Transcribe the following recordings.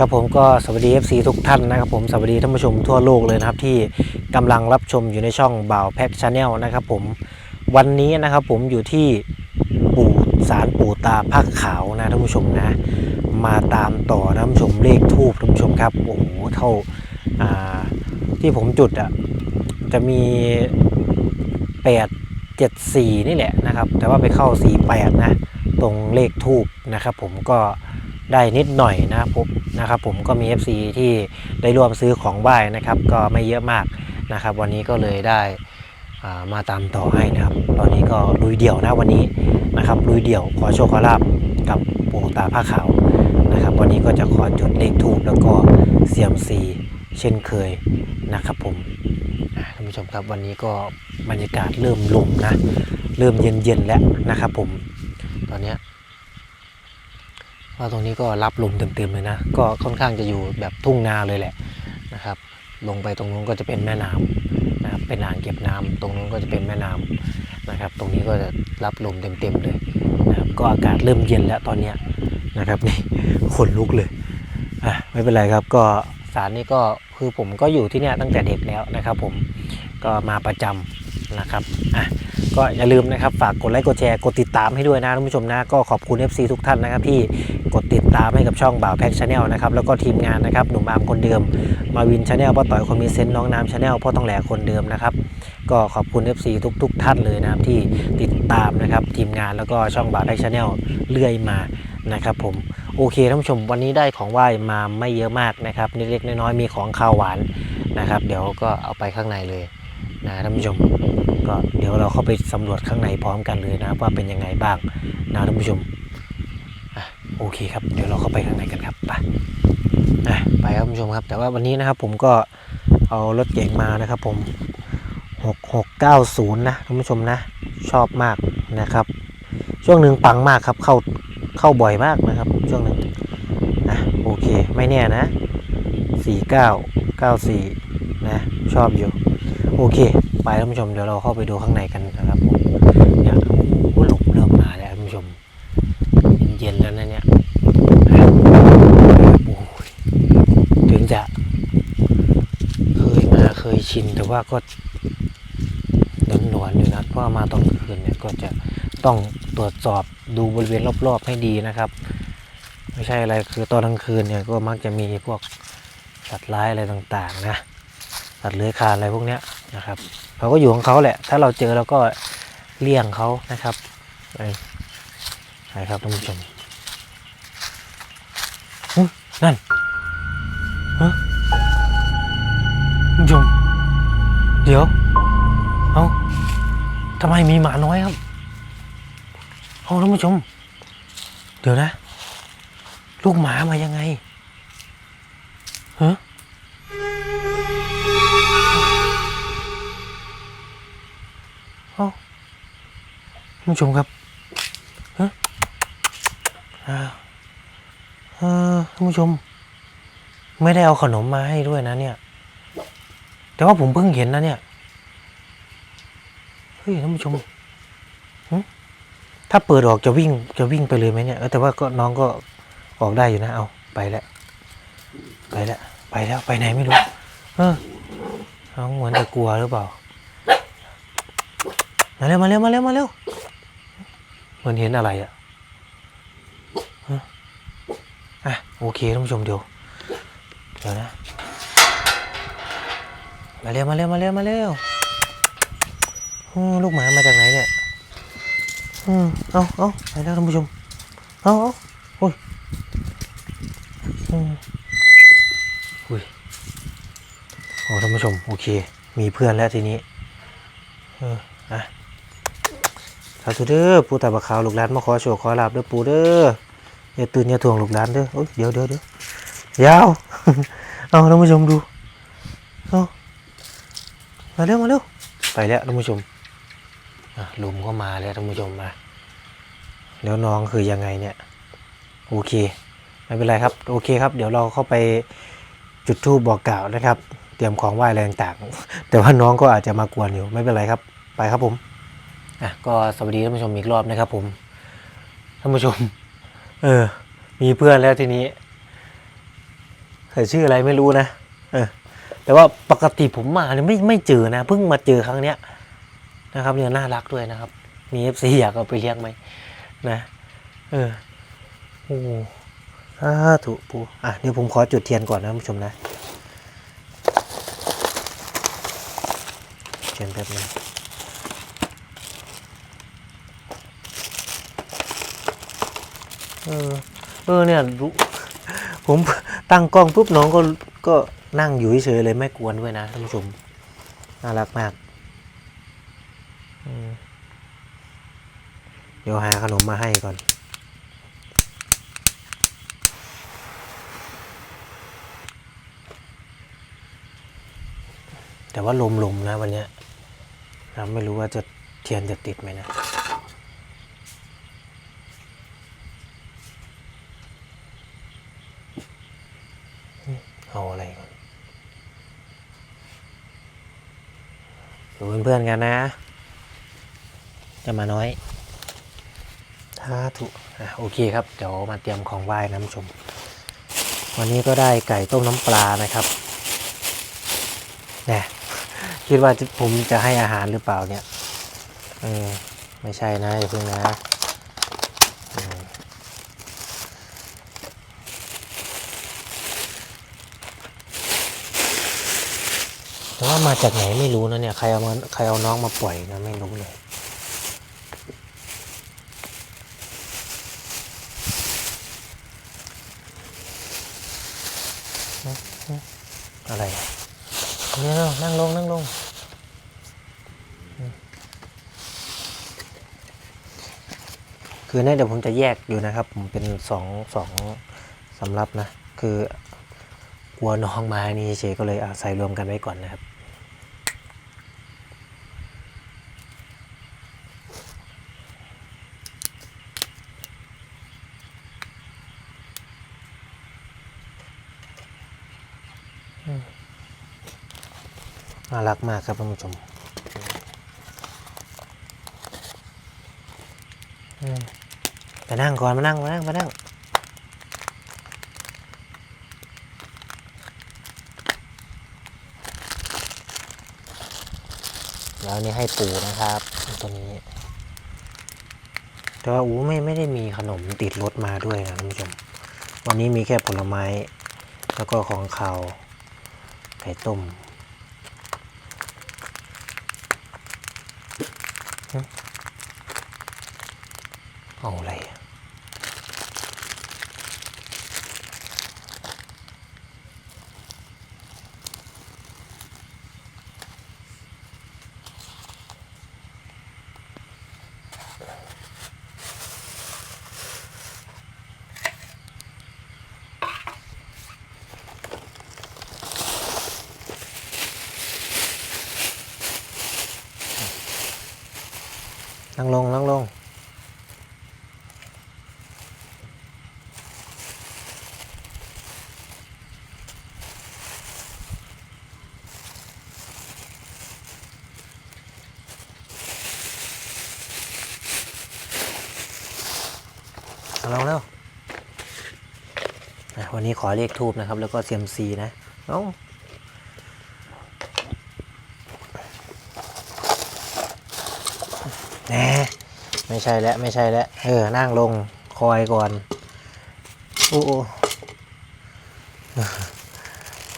ครับผมก็สวัสดี FC ทุกท่านนะครับผมสวัสดีท่านผู้ชมทั่วโลกเลยนะครับที่กำลังรับชมอยู่ในช่องบ่าวแพ็กชาแนลนะครับผมวันนี้นะครับผมอยู่ที่ปู่สารปู่ตาผ้าขาวนะท่านผู้ชมนะ มาตามต่อนะท่านผู้ชมเลขทูบท่านผู้ชมครับโอ้โหเท่า,าที่ผมจุดอะจะมี 8 7 4 นี่แหละนะครับ แต่ว่าไปเข้า 48 นะ ตรงเลขทูบนะครับผมก็ ได้นิดหน่อยนะครับผมนะครับผมก็มี FC ที่ได้ร่วมซื้อของไหว้นะครับ ก็ไม่เยอะมากนะครับ วันนี้ก็เลยได้มาตามต่อให้นะครับ ตอนนี้ก็ลุยเดี่ยวนะวันนี้นะครับลุยเดี่ยวขอโชคขอลาบกับปู่ตาผ้าขาวนะครับ วันนี้ก็จะขอจุดเลขทูบแล้วก็เสียมซีเช่นเคยนะครับผมท่านผู้ชมครับวันนี้ก็บรรยากาศเริ่มลมนะ เริ่มเย็นๆแล้วนะครับผมตอนนี้ ว่าตรงนี้ก็รับลมเต็มๆเลยนะ ก็ค่อนข้างจะอยู่แบบทุ่งนาเลยแหละนะครับ ลงไปตรงนู้นก็จะเป็นแม่น้ำนะครับเป็นอ่างเก็บน้ำตรงนู้นก็จะเป็นแม่น้ำนะครับ ตรงนี้ก็จะรับลมเต็มๆเลยนะครับก็อากาศเริ่มเย็นแล้วตอนเนี้ยนะครับนี่ขนลุกเลยอะไม่เป็นไรครับก็สารนี้ก็คือผมก็อยู่ที่เนี่ยตั้งแต่เด็กแล้วนะครับ ผมก็มาประจำนะครับอะ ก็อย่าลืมนะครับฝากกดไลค์กดแชร์กดติดตามให้ด้วยนะท่านผู้ชมนะก็ขอบคุณ FC ทุกท่านนะครับที่กดติดตามให้กับช่องบ่าวแพ็กชาแนลนะครับแล้วก็ทีมงานนะครับหนุ่มอามคนเดิม มาวินชาแนลป้าต่อยคนมีเซนต์น้องน้ำชาแนลพ่อต้องแหลคนเดิมนะครับก็ขอบคุณ FC ทุกทุกๆท่านเลยนะครับที่ติดตามนะครับทีมงานแล้วก็ช่องบ่าวแพ็กชาแนลเรื่อยมานะครับผมโอเคท่านผู้ชมวันนี้ได้ของไหว้มาไม่เยอะมากนะครับเล็กๆน้อยๆมีของข้าวหวานนะครับ เดี๋ยวก็เอาไปข้างในเลย นะท่านผู้ชมก็เดี๋ยวเราเข้าไปสำรวจข้างในพร้อมกันเลยนะว่าเป็นยังไงบ้างนะท่านผู้ชมโอเคครับเดี๋ยวเราเข้าไปข้างในกันครับไปอะไปครับท่านผู้ชมครับ แต่ว่าวันนี้นะครับผมก็เอารถเก๋งมานะครับผม 6690 นะท่านผู้ชมนะ ชอบมากนะครับ ช่วงหนึ่งปังมากครับเข้าเข้าบ่อยมากนะครับ ช่วงหนึ่งอะโอเคไม่แน่นะ 4994 นะ ชอบอยู่ โอเค ไปท่านผู้ชมเดี๋ยวเราเข้าไปดูข้างในกันนะครับผมเนี่ยโอ้หลมเริ่มมาแล้วท่านผู้ชม เย็นๆแล้วนะเนี่ยโอ้ยถึงจะเคยมาเคยชินแต่ว่าก็หลอนๆอยู่นะเพราะมาตอนกลางคืนเนี่ยก็จะต้องตรวจสอบดูบริเวณรอบๆให้ดีนะครับ ไม่ใช่อะไรคือตอนกลางคืนเนี่ยก็มักจะมีพวกสัตว์ร้ายอะไรต่างๆนะสัตว์เลื้อยคลานอะไรพวกเนี้ย นะครับ เขาก็อยู่ของเขาแหละ ถ้าเราเจอเราก็เลี่ยงเขานะครับไปไปครับท่านผู้ชมอุ๊ยนั่นฮะท่านผู้ชมเดี๋ยว เอาทำไมมีหมาน้อยครับเอาท่านผู้ชม เดี๋ยวนะ ลูกหมามายังไงฮะ เอ้าท่าผู้ชมครับฮะอ่าเออท่านผู้ชม ไม่ได้เอาขนมมาให้ด้วยนะเนี่ย แต่ว่าผมเพิ่งเห็นนะเนี่ย เฮ้ยท่านผู้ชมหึถ้าเปิดออกจะวิ่งจะวิ่งไปเลยไหมเนี่ยแต่ว่าก็น้องก็ออกได้อยู่นะเอาไปแล้วไปแล้วไปแล้วไปไหนไม่รู้ เออน้องเหมือนจะกลัวหรือเปล่า มาเร็วมาเร็วมาเร็วมาเร็วเหมือนเห็นอะไรอะฮะอะโอเคท่านผู้ชมเดี๋ยวเดี๋ยวนะมาเร็วมาเร็วมาเร็วมาเร็วลูกหมามาจากไหนเนี่ยอืมเอาเอาไปแล้วท่านผู้ชมเอาเอาโอ้ยอืมอุ้ยโอ้ท่านผู้ชมโอเค มีเพื่อนแล้วทีนี้เอออะาธุเด้อปูตาบะขาวลูกหลานมาขอโชคขอลาบเด้อปู่เด้ออย่าตื่นอย่าทวงลูกหลานเด้อโอ้ยเดี๋ยวเดี๋ยวเดี๋ยวยาวเอาท่านผู้ชมดูเอามาเร็วมาเร็วไปแล้วท่านผู้ชมลุมก็มาแล้วท่านผู้ชมมาแล้วน้องคือยังไงเนี่ยโอเคไม่เป็นไรครับโอเคครับ เดี๋ยวเราเข้าไปจุดธูปบอกกล่าวนะครับ เตรียมของไหว้อะไรต่างๆแต่ว่าน้องก็อาจจะมากวนอยู่ไม่เป็นไรครับ ไปครับผม อะก็สวัสดีท่านผู้ชมอีกรอบนะครับผมท่านผู้ชม เออ มีเพื่อนแล้วทีนี้แต่ชื่ออะไรไม่รู้นะเออแต่ว่าปกติผมมาเนี่ยไม่ไม่เจอนะเพิ่งมาเจอครั้งเนี้ยนะครับเนี่ยน่ารักด้วยนะครับ มีเอฟซีอยากเอาไปเลี้ยงไหมนะเออโอ้สาธุปูอะเดี๋ยวผมขอจุดเทียนก่อนนะท่านผู้ชมนะเทียนแป๊บนึง เออ เออเนี่ยรู้ผมตั้งกล้องปุ๊บน้องก็ก็นั่งอยู่เฉยเลยไม่กวนด้วยนะท่านผู้ชมน่ารักมากเดี๋ยวหาขนมมาให้ก่อน แต่ว่าลมๆนะวันนี้เราไม่รู้ว่าจะเทียนจะติดไหมนะ เอาอะไรก่อนดูเพื่อนๆกันนะ จะมาน้อยถ้าถูกอะโอเคครับ เดี๋ยวมาเตรียมของไหว้นะผู้ชม วันนี้ก็ได้ไก่ต้มน้ำปลานะครับแน่คิดว่าจะผมจะให้อาหารหรือเปล่าเนี่ยเออไม่ใช่นะอย่าเพิ่งนะ แต่ว่ามาจากไหนไม่รู้นะเนี่ย ใครเอามาใครเอาน้องมาปล่อยนะไม่รู้เลยอะไรเนี่ยนั่งลง นั่งลง คือเนี่ยเดี๋ยวผมจะแยกอยู่นะครับ ผมเป็นสองสองสำรับนะ คือ กลัวน้องมานี่เฉยก็เลยอาใส่รวมกันไว้ก่อนนะครับน่ารักมากครับท่านผู้ชมอืมไปนั่งก่อนมานั่งมานั่งมานั่ง แล้ว อันนี้ให้ปูนะครับตัวนี้ แต่ว่าอูไม่ไม่ได้มีขนมติดรถมาด้วยนะท่านผู้ชม วันนี้มีแค่ผลไม้ แล้วก็ของขาวไข่ต้มเอาอะไร งลงนั่งลง ลองแล้ววันนี้ขอเลขทูบนะครับ แล้วก็เซียมซีนะ เอ้า แหน่ไม่ใช่แล้วไม่ใช่แล้วเออ นั่งลงคอยก่อนโอ้โอ้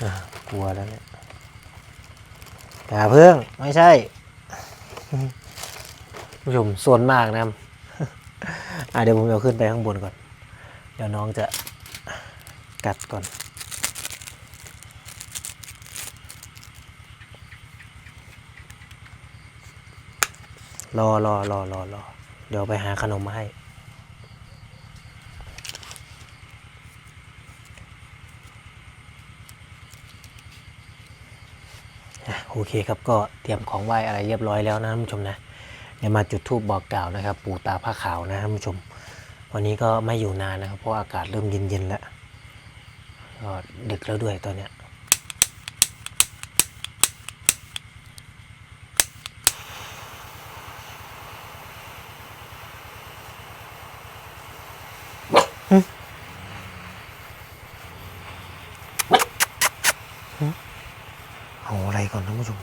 อะกลัวแล้วเนี่ยอย่าเพิ่งไม่ใช่ผู้ชมส่วนมากนะอะเดี๋ยวผมเอาขึ้นไปข้างบนก่อน เดี๋ยวน้องจะกัดก่อน รอรอรอรอรอเดี๋ยวไปหาขนมมาให้ โอเคครับก็เตรียมของไหว้อะไรเรียบร้อยแล้วนะท่านผู้ชมนะ เดี๋ยวมาจุดธูปบอกกล่าวนะครับ ปู่ตาผ้าขาวนะท่านผู้ชม วันนี้ก็ไม่อยู่นานนะครับ เพราะอากาศเริ่มเย็นๆแล้วก็ดึกแล้วด้วยตอนเนี้ย หึเอาอะไรก่อนท่านผู้ชม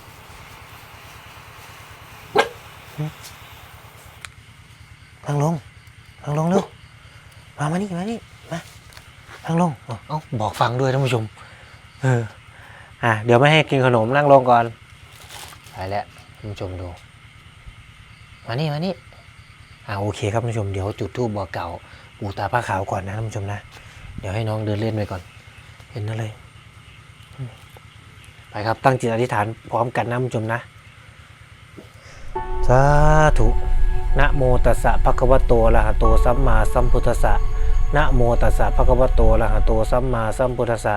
หึนั่งลงนั่งลงเร็วมามานี่มานี่มานั่งลงเอาเอา บอกฟังด้วยท่านผู้ชม เออ อะ เดี๋ยวไม่ให้กินขนมนั่งลงก่อน ไปแล้วท่านผู้ชมดู มานี่มานี่ อ่าโอเคครับท่านผู้ชม เดี๋ยวจุดทูบบอกเก่าปู่ตาผ้าขาวก่อนนะท่านผู้ชมนะ เดี๋ยวให้น้องเดินเล่นไปก่อน เห็นอะไรอืมไปครับ ตั้งจิตอธิษฐานพร้อมกันนะท่านผู้ชมนะ สาธุ นะโมตัสสะภะคะวะโตอะระหะโตสัมมาสัมพุทธัสสะ นะโมตัสสะภะคะวะโตอะระหะโตสัมมาสัมพุทธัสสะ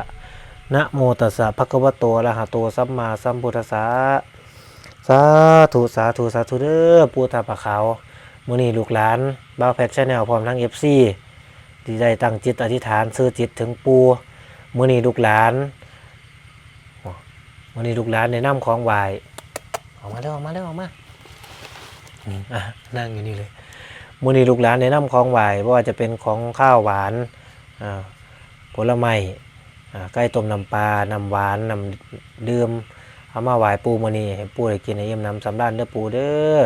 นะโมตัสสะภะคะวะโตอะระหะโตสัมมาสัมพุทธัสสะสาธุสาธุสาธุเด้อปูตาผ้าขามื่อนี้ลูกหลานบ้าวแพทชแนลพร้อมทั้งเอฟซีที่ได้ตั้งจิตอธิษฐานซื้อจิตถึงปูมื่อนี้ลูกหลานมื่อนี้ลูกหลานในน้ำของไหวายออกมาเร็วออกมาเร็วออกมาอะนั่งอยู่นี่เลย มื่อนี้ลูกหลานในน้ำของไหวายไม่ว่าจะเป็นของข้าวหวานผลไม้อ่าไก่ต้มน้ำปลาน้ำหวานน้ำดื่มเอามาไหวายปูมื่อนี้ให้ปูได้กินให้เยี่ยมน้ำสำราญเด้อปูเด้อ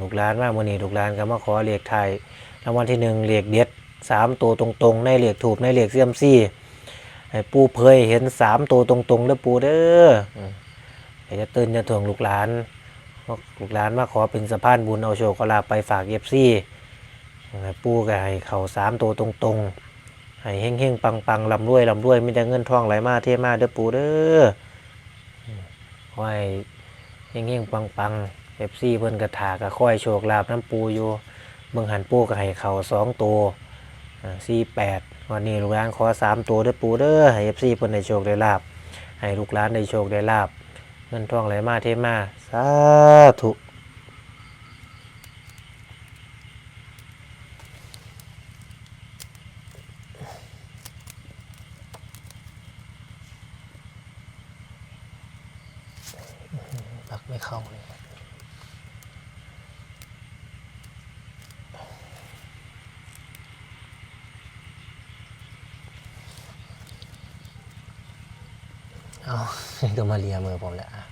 ลูกหลานมากมื่อนี้ลูกหลานก็มาขอเรียกไทยรางวัลที่หนึ่งเรียกเด็ดสามตัวตรงๆ ในเรียกถูกในเรียกเสียมซี่ให้ปูเพยเห็นสามตัวตรงๆเด้อปูเด้ออืมเดี๋ยวจะตื่นจะถ่วงลูกหลาน ลูกหลานมาขอเป็นสะพานบุญเอาโชคเอาลาภไปฝากเอฟซี่ให้ปูก็ให้เขาสามตัวตรงๆ ให้เฮงๆ ปังๆลำรวยลำรวยไม่ได้เงินทองไหลมาเทมาเด้อปูเด้ออืมขอให้เฮงๆปังๆเอฟซีเพิ่นกระถากระค่อยโชคลาภน้ำปูอยู่เบิ่งหันปูก็ให้เขาสองตัวสี่แปดวันนี้ลูกหลานขอสามตัวเด้อปูเด้อให้เอฟซีเพิ่นได้โชคได้ลาบให้ลูกหลานได้โชคได้ลาบ เงินทองไหลมาเทมาสาธุปักไม่เข้าเลย เอา ก็มาเลียมือผมแล้วอะ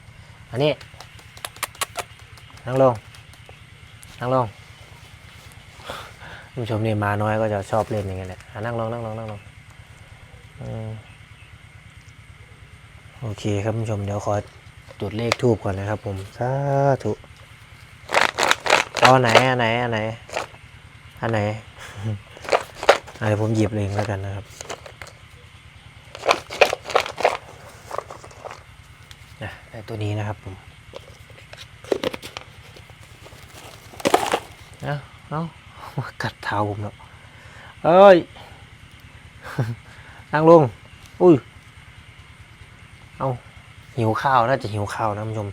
อันนี้ นั่งลง นั่งลงท่านผู้ ชมนี่มาน้อยก็จะชอบเล่นอย่างเงี้ยแหละนั่งลงนั่งลงนั่งลงอืมโอเคครับผู้ชมเดี๋ยวขอตรวจเลขทูบก่อนนะครับ ผมสาธุเอาอันไหนอันไหนอันไหนอันไหนอันนี้ผมหยิบเองแล้วกันนะครับนะได้ตัวนี้นะครับผม เอาเอา กัดเท้าผมแล้วเอ้ยนั่งลง อุ้ย เอาหิวข้าว น่าจะหิวข้าวนะคุณผู้ชม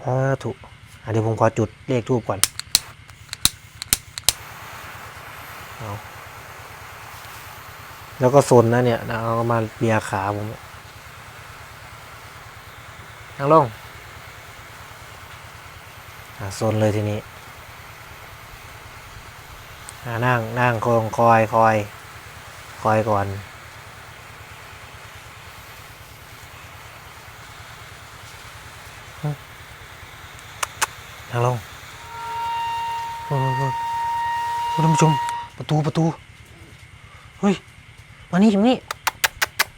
สาธุอะเดี๋ยวผมขอจุดเลขทูบก่อน เอาแล้วก็ซนนะเนี่ยเอามาเบียขาผมนั่งลงอ่าโซนเลยทีนี้ นั่งนั่งคงคอยคอยคอยก่อน นั่งลงท่านผู้ชมประตูประตู เฮ้ย มานี่ตรงนี้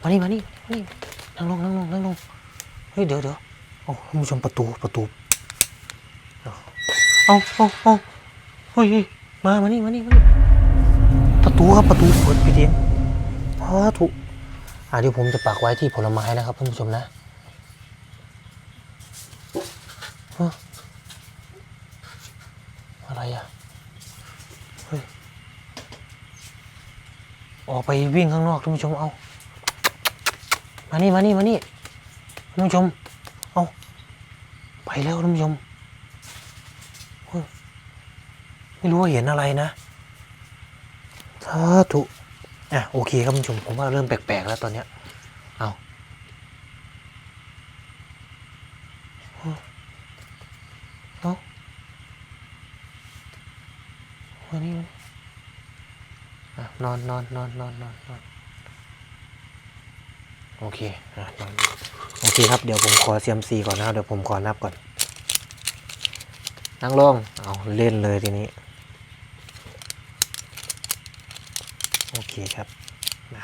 มานี่มานี่มานี่นั่งลงนั่งลงนั่งลง เฮ้ย เดี๋ยวเดี๋ยวโอ้ท่านผู้ชมประตูประตู เอาเอาเอาเฮ้ยเฮ้ย มา มานี่ มานี่ มานี่ ประตูครับ ประตูเปิดไปเดียงพาถูกอ่าเดี๋ยวผมจะปักไว้ที่ผลไม้นะครับท่านผู้ชมนะฮะอะไรอะ เฮ้ย ออกไปวิ่งข้างนอกท่านผู้ชม เอา มานี่ มานี่ มานี่ท่านผู้ชม เอา ไปแล้วท่านผู้ชมเฮ้ย ไม่รู้ว่าเห็นอะไรนะสาธุอะโอเคครับท่านผู้ชมผมว่าเริ่มแปลกๆแล้วตอนเนี้ยเอาเอาวันนี้อะนอนนอนนอนนอนนอนนอนโอเคอะนอนโอเคครับเดี๋ยวผมขอเซียมซีก่อนนะครับเดี๋ยวผมขอนับก่อนนั่งลงเอาเล่นเลยทีนี้ โอเคครับนะ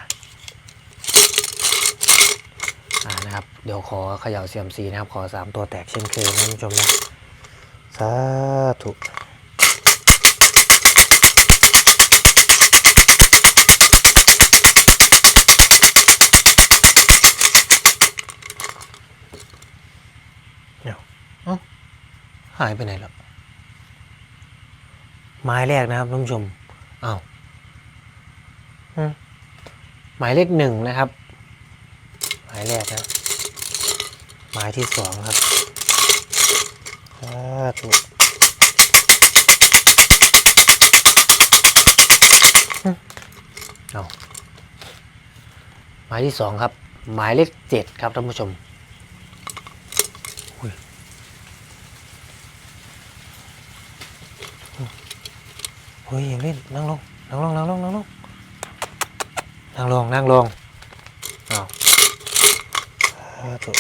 อ่านะครับ เดี๋ยวขอเขย่าเซียมซีนะครับ ขอสามตัวแตกเช่นเคยนะท่านผู้ชมนะสาธุเดี๋ยวเอ้าหายไปไหนแล้วหมายแรกนะครับท่านผู้ชมอ้าว หมายเลขหนึ่งนะครับ หมายแรกนะหมายที่สองครับสาธุเอาหมายที่สองครับ หมายเลขเจ็ดครับท่านผู้ชมเฮ้ยอย่าเล่นนั่งลงนั่งลงนั่งลงนั่งลง นั่งลงนั่งลงอ้าวสาธุ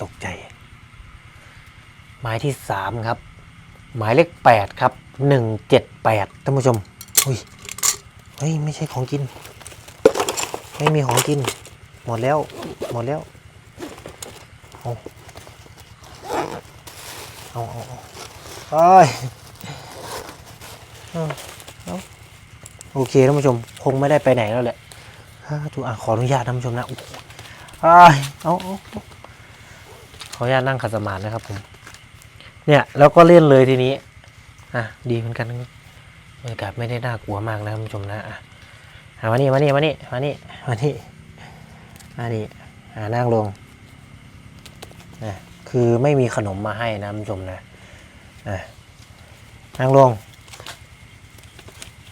ตกใจ หมายที่สามครับ หมายเลขแปดครับหนึ่งเจ็ดแปดท่านผู้ชมอุ้ยเฮ้ย ไม่ใช่ของกิน ไม่มีของกิน หมดแล้ว หมดแล้วเอา เอาเอาเอาเอ้ยโอเคท่านผู้ชมคงไม่ได้ไปไหนแล้วแหละถูกอะขออนุญาตท่านผู้ชมนะโอ้ยเอาเอาขออนุญาตนั่งขัดสมาธินะครับผม เนี่ยแล้วก็เล่นเลยทีนี้ อะดีเหมือนกันบรรยากาศไม่ได้น่ากลัวมากนะท่านผู้ชมนะอะอะมานี่มานี่มานี่มานี่มานี่อันนี้อ่านั่งลงนะ คือไม่มีขนมมาให้นะคุณผู้ชมนะอะนั่งลง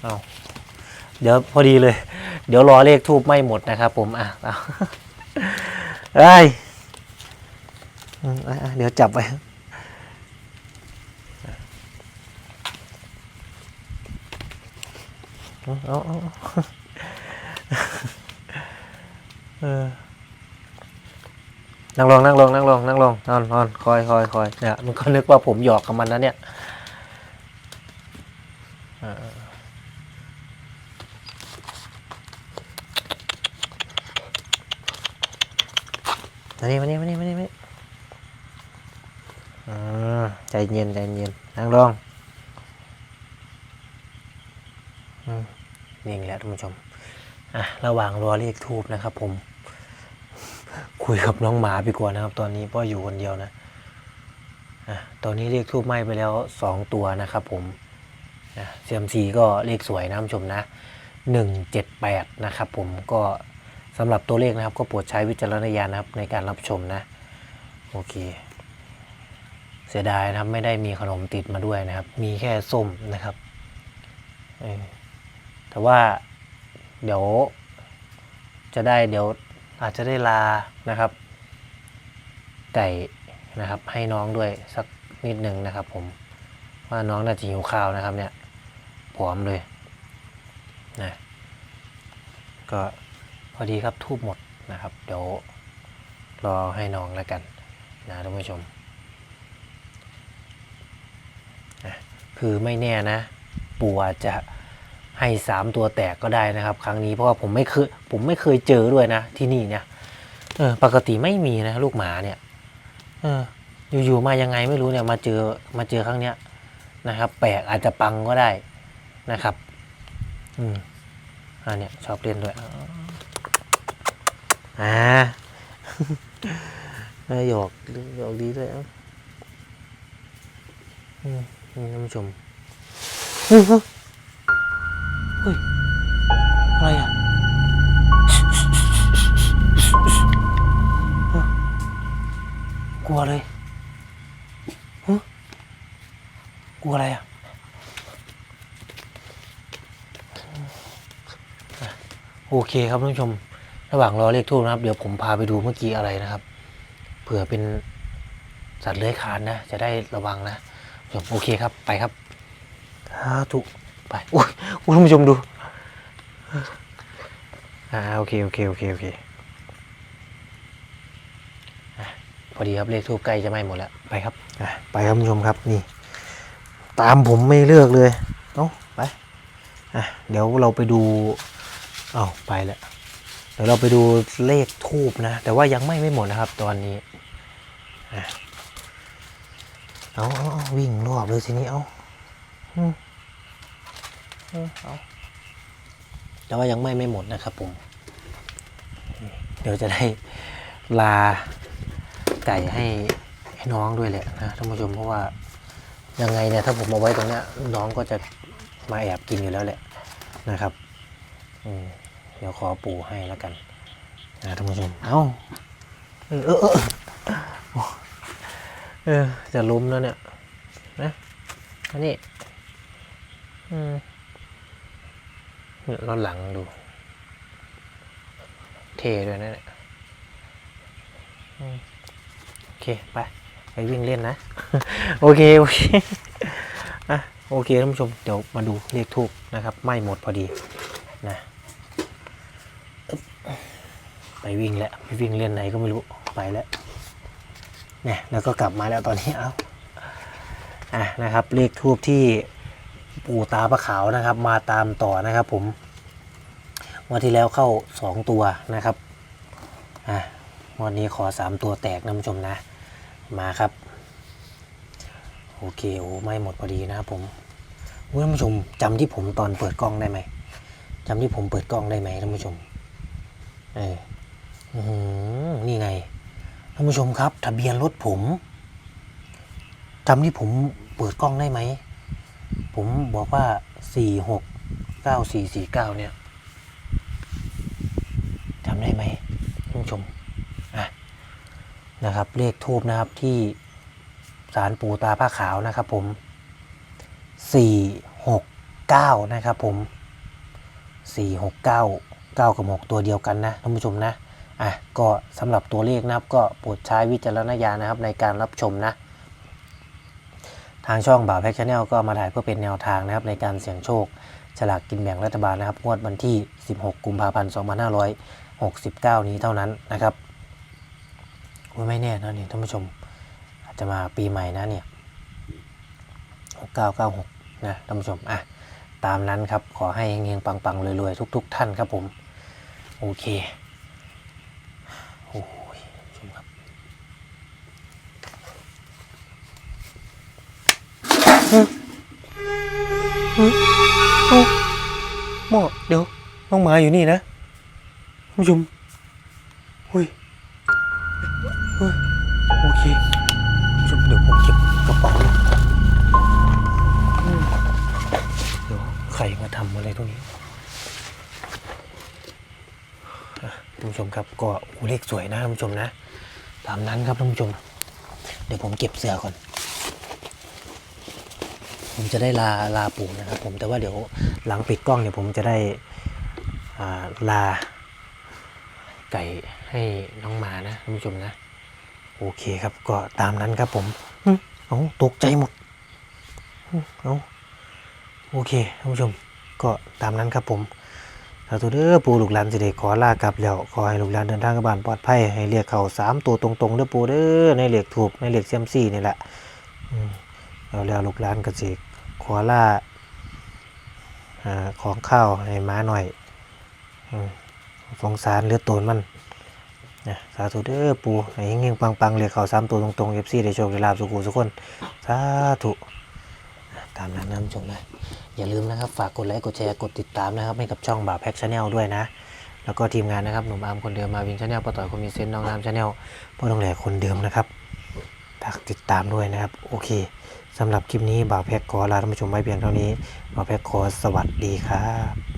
เอาเดี๋ยวพอดีเลย เดี๋ยวรอเลขทูบไม่หมดนะครับผมอะเอาเอ้ยเดี๋ยวจับไปเอาเอาเอาเอาเออ นั่งลงนั่งลงนั่งลงนั่งลงนอนนอนคอยคอยคอยเนี่ยมันก็นึกว่าผมหยอกกับมันนะเนี่ยมานี่มานี่มานี่มานี่มานี่ใจเย็นใจเย็นนั่งลงอืมนี่แหละท่านผู้ชมอะระหว่างรอเรียกทูบนะครับผม คุยกับน้องหมาไปก่อนนะครับ ตอนนี้พราะอยู่คนเดียวนะอะตอนนี้เรียกทูบไหม้ไปแล้วสองตัวนะครับ ผมนะเซียมซีก็เลขสวยนะคุณผู้ชมนะหนึ่งเจ็ดแปดนะครับ ผมก็สำหรับตัวเลขนะครับ ก็โปรดใช้วิจารณญาณนะครับในการรับชมนะ โอเค เสียดายนะครับไม่ได้มีขนมติดมาด้วยนะครับ มีแค่ส้มนะครับแต่ว่าเดี๋ยวจะได้เดี๋ยว อาจจะได้ลานะครับ ไก่นะครับ ให้น้องด้วยสักนิดหนึ่งนะครับ ผมว่าน้องน่าจะหิวข้าวนะครับ เนี่ยผอมเลยนะก็พอดีครับทูบหมดนะครับ เดี๋ยวรอให้น้องแล้วกันนะท่านผู้ชมนะคือไม่แน่นะ ปู่อาจจะ ให้สามตัวแตกก็ได้นะครับ ครั้งนี้เพราะว่าผมไม่เคยผมไม่เคยเจอด้วยนะ ที่นี่เนี่ยเออปกติไม่มีนะลูกหมาเนี่ยเอออยู่ๆมายังไงไม่รู้เนี่ยมาเจอมาเจอครั้งเนี้ยนะครับ แปลกอาจจะปังก็ได้นะครับ อืมอันเนี้ยชอบเล่นด้วยอ่าหยอกหยอกดีด้วยอ้าอืมท่านผู้ชม เฮ้ย อะไรอะ กลัวเลยฮะกลัวอะไรอะอะโอเคครับท่านผู้ชม ระหว่างรอเลขทูบนะครับ เดี๋ยวผมพาไปดูเมื่อกี้อะไรนะครับ เผื่อเป็นสัตว์เลื้อยคลานนะ จะได้ระวังนะ โอเคครับ ไปครับสาธุ ไปอุ้ยอุ้ยท่านผู้ชมดูอ่าโอเคโอเคโอเคโอเคพอดีครับเลขทูบใกล้จะไหม้หมดแล้วไปครับอะไปครับผู้ชมครับนี่ ตามผมไม่เลือกเลยเอ้าไปอะเดี๋ยวเราไปดูเอ้าไปแล้วเดี๋ยวเราไปดูเลขทูบนะ แต่ว่ายังไม่ไม่หมดนะครับ ตอนนี้อะเอาเอาเอาวิ่งรอบเลยทีนี้เอาอืมอืม เอาแต่ว่ายังไม่ไม่หมดนะครับผม เดี๋ยวจะได้ลาไก่ให้ให้น้องด้วยแหละนะท่านผู้ชมเพราะว่ายังไงเนี่ยถ้าผมเอาไว้ตรงเนี้ยน้องก็จะมาแอบกินอยู่แล้วแหละนะครับอืเดี๋ยวขอปูให้แล้วกันนะท่านผู้ชมเอ้าเออเออเออจะล้มแล้วเนี่ยนะอันนี้อืม ราหลังดู เทด้วยนะเนี่ยโอเค ไป ไปวิ่งเล่นนะ โอเค โอเคอะโอเคท่านผู้ชม เดี๋ยวมาดูเลขทูบนะครับไม่หมดพอดีนะไปวิ่งแล้วไปวิ่งเล่นไหนก็ไม่รู้ไปแล้วเนี่ยแล้วก็กลับมาแล้วตอนนี้เอาอะนะครับเลขทูบที่ ปู่ตาประขาวนะครับ มาตามต่อนะครับผมวันที่แล้วเข้าสองตัวนะครับอะวันนี้ขอสามตัวแตกนะท่านผู้ชมนะ มาครับ โอเคโอ้ไม่หมดพอดีนะครับผมท่านผู้ชมจำที่ผมตอนเปิดกล้องได้ไหมจำที่ผมเปิดกล้องได้ไหมท่านผู้ชมเอออื้อหือนี่ไงท่านผู้ชมครับ ทะเบียนรถผมจำที่ผมเปิดกล้องได้ไหม ผมบอกว่าสี่หกเก้าสี่สี่เก้าเนี่ยจำได้ไหมท่านผู้ชมอะนะครับ เลขทูบนะครับที่สารปูตาผ้าขาวนะครับผมสี่หกเก้านะครับผมสี่หกเก้าเก้ากับหกตัวเดียวกันนะท่านผู้ชมนะอะก็สำหรับตัวเลขนะครับก็โปรดใช้วิจารณญาณนะครับในการรับชมนะ ทางช่องบ่าวแพ็กชาแนลก็มาถ่ายเพื่อเป็นแนวทางนะครับในการเสี่ยงโชค ฉลากกินแบ่งรัฐบาลนะครับงวดวันที่ 16 กุมภาพันธ์ 2569 นี้เท่านั้นนะครับไม่แน่นะนี่ท่านผู้ชม อาจจะมาปีใหม่นะเนี่ย 6996 นะท่านผู้ชมอะตามนั้นครับ ขอให้เฮงๆปังๆรวยๆทุก ๆ ท่านครับผม โอเค โอ้ยชมครับ หมอเดี๋ยวน้องหมาอยู่นี่นะผู้ชมเฮ้ยเฮ้ยโอเคผู้ชมเดี๋ยวผมเก็บกระเป๋าเดี๋ยวใครมาทำอะไรตรงนี้ท่านผู้ชมครับก็โอ้เลขสวยนะท่านผู้ชมนะ ตามนั้นครับท่านผู้ชม เดี๋ยวผมเก็บเสื้อก่อน ผมจะได้ลาลาปู่นะครับผมแต่ว่าเดี๋ยวหลังปิดกล้องเนี่ยผมจะได้ลาไก่ให้น้องหมานะท่านผู้ชมนะ โอเคครับก็ตามนั้นครับผมเอาตกใจหมดเอาโอเคท่านผู้ชมก็ตามนั้นครับผมสาธุเด้อปูลูกหลานสิเดขอลากลับแล้วขอให้ลูกหลานเดินทางกลับบ้านปลอดภัยให้เรียกเขาสามตัวตรงๆเด้อปูเด้อในเหล็กถูกในเหล็กเซียมซี่นี่แหละ อืมแล้วแล้วลูกหลานก็สิขอล่าอของข้าวให้ม้าหน่อยอสงสารเลือดตนมันนะสาธุเด้อปูให้เฮงๆปังๆเรียกเขาสามตัวตรงๆเอฟซีได้โชคได้ลาบสุขุสุขคน สาธุ ตามนั้นนะท่านผู้ชมนะ อย่าลืมนะครับ ฝากกดไลค์ กดแชร์ กดติดตามนะครับ ให้กับช่องบ่าวแพ็กชาแนลด้วยนะ แล้วก็ทีมงานนะครับ หนุ่มอาร์มคนเดิมมาวินชาแนลปะต่อยคนมีเซนน้องน้ำชาแนลพ่อต้องแหลกคนเดิมนะครับฝากติดตามด้วยนะครับ โอเค สำหรับคลิปนี้บ่าวแพ็กขอลาท่านผู้ชมไว้เพียงเท่านี้บ่าวแพ็กขอสวัสดีครับ